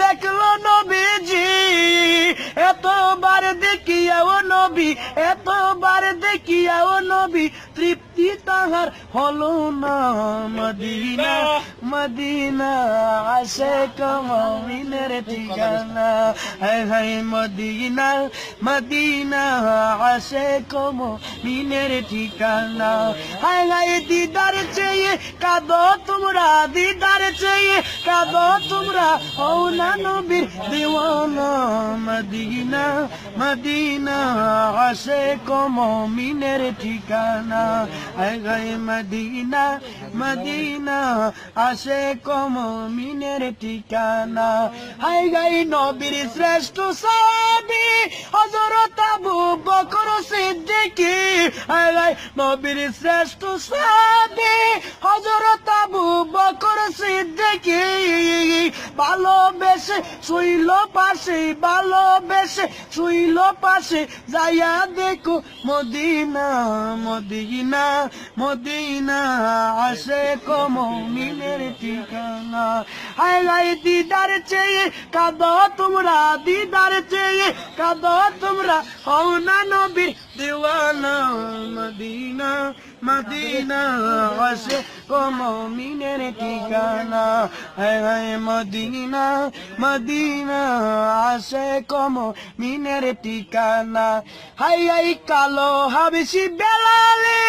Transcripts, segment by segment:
দেখল নবীজি, এতবার দেখিয়াও নবী, এতবার দেখিয়াও নবী, তৃপ্তি তাহার হলো না। মদিনা মদিনা আসে কমিনের ঠিকানা। হায় মদিনা মদিনা আসে কম মিনের ঠিকানা। হায় হায় দিদার কাঁদো তোমরা দিদার চেয়ে, কাঁদো তোমরা হও না নবীর দিওয়ানা, মদিনা মদিনা আসে কম মিনের ঠিকানা। হায় মদিনা মদিনা আসে কম মিনের ঠিকানা। হায় গাই নবীর শ্রেষ্ঠ সাবি হজরত আবু বকর সিদ্দিকি গাই নবীর শ্রেষ্ঠ সাবি হজরত আবু বকর সিদ্দিকি, ভালোবেসে শুইল পাশে, ভালোবেসে শুইল পাশে, যাইয়া দেখো মদিনা মদিনা মদিনা আসে কম মিনের ঠিকানা। হায় লাই দিদার চেয়ে কাদ তোমরা, দিদার চেয়ে কাদ তোমরা, হও না নবীর দিওয়ানা। মদিনা মদিনা আসে কম মিনের ঠিকানা। হায় হায় মদিনা মদিনা আসে কম মিনের ঠিকানা। হাই হাই কালো হাবিসি বেলালে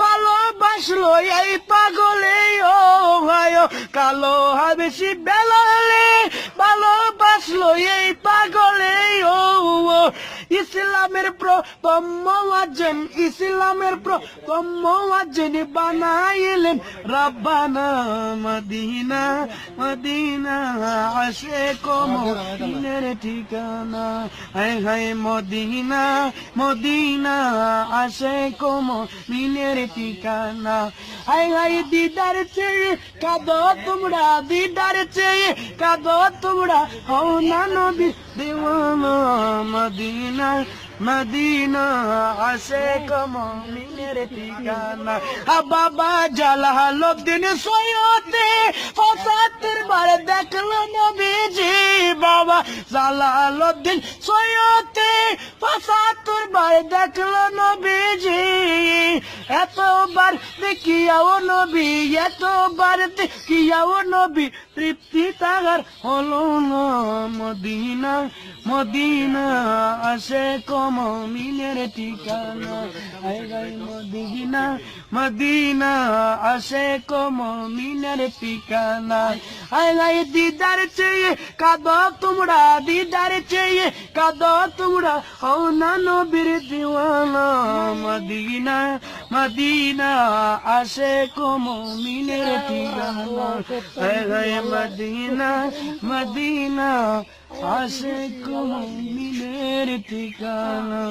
ভালোবাসলো এই পাগলে। ও ভাই কালো হাবিসি বেলালে ভালোবাসলো এই পাগলে। ও ও। ইসলামের প্রথম আজেন ইসলামের প্রথম আজেন বানাইলেন রাব্বানা মদিনা মদিনা আসে কম দিনের ঠিকানা। হায় হায় মদিনা মদিনা আসে কম মিনের ঠিকানা। হায় হায় দিদার চেয়ে কাদ তোমরা, দিদার চেয়ে কাদ তোমরা। হও না নবী, দেওয়ানা মদিনা মদিনা আসে কম মিনের ঠিকানা আ বাবা জালালুদ্দিন সৈয়দে ফসাতের বার দেখল নবীজি বাবা জালালুদ্দিন সৈয়দে ফসাতের বার দেখল নবীজি এতবার দেখিয়াও নবী, এতবার দেখিয়াও নবী, তৃপ্তি তাহার হলো মদিনা। মদিনা আসে কম মিনের ঠিকানা। মদিনা মদিনা আসে কম মিনের ঠিকানা। আয় গাই দিদার চেয়ে কাদ তোমরা, দিদার চেয়ে কাদ তোমরা, হও না নবীর দিওয়ানা। মদিনা মদিনা আসে কম মিনের ঠিকানা। গাই মদিনা মদিনা আসে কম মিনের ঠিকানা।